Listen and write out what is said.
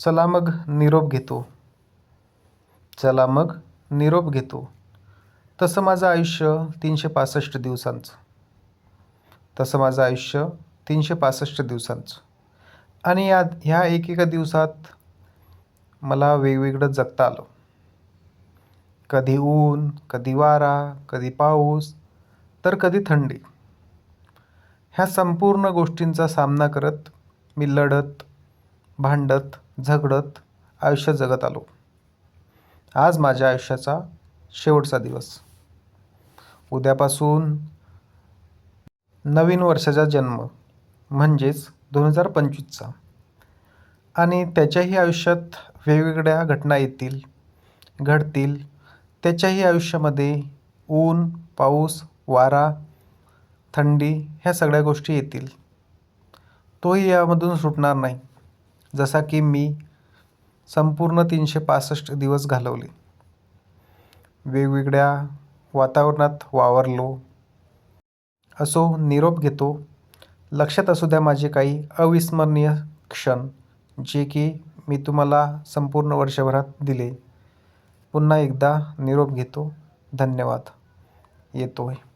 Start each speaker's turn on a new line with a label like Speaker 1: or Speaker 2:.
Speaker 1: चला मग निरोप घेतो. चला मग निरोप घेतो. तसं माझं आयुष्य तीनशे पासष्ट दिवसांचं. तसं माझं आयुष्य तीनशे पासष्ट दिवसांचं. आणि या ह्या एकेका दिवसात मला वेगवेगळं जगता आलं. कधी ऊन कधी वारा कधी पाऊस तर कधी थंडी. ह्या संपूर्ण गोष्टींचा सामना करत मी लढत भांडत झगडत आयुष्य जगत आलो. आज माझ्या आयुष्याचा शेवटचा दिवस. उद्यापासून नवीन वर्षाचा जन्म म्हणजेच दोन हजार पंचवीसचा. आणि त्याच्याही आयुष्यात वेगवेगळ्या घटना येतील घडतील. त्याच्याही आयुष्यामध्ये ऊन पाऊस वारा थंडी ह्या सगळ्या गोष्टी येतील. तोही यामधून सुटणार नाही. जसा की मी संपूर्ण तीनशे पासष्ट दिवस घालवले. वेगवेगळ्या वातावरणात वावरलो. असो निरोप घेतो. लक्षात असू द्या माझे काही अविस्मरणीय क्षण जे की मी तुम्हाला संपूर्ण वर्षभरात दिले. पुन्हा एकदा निरोप घेतो. धन्यवाद. येतो आहे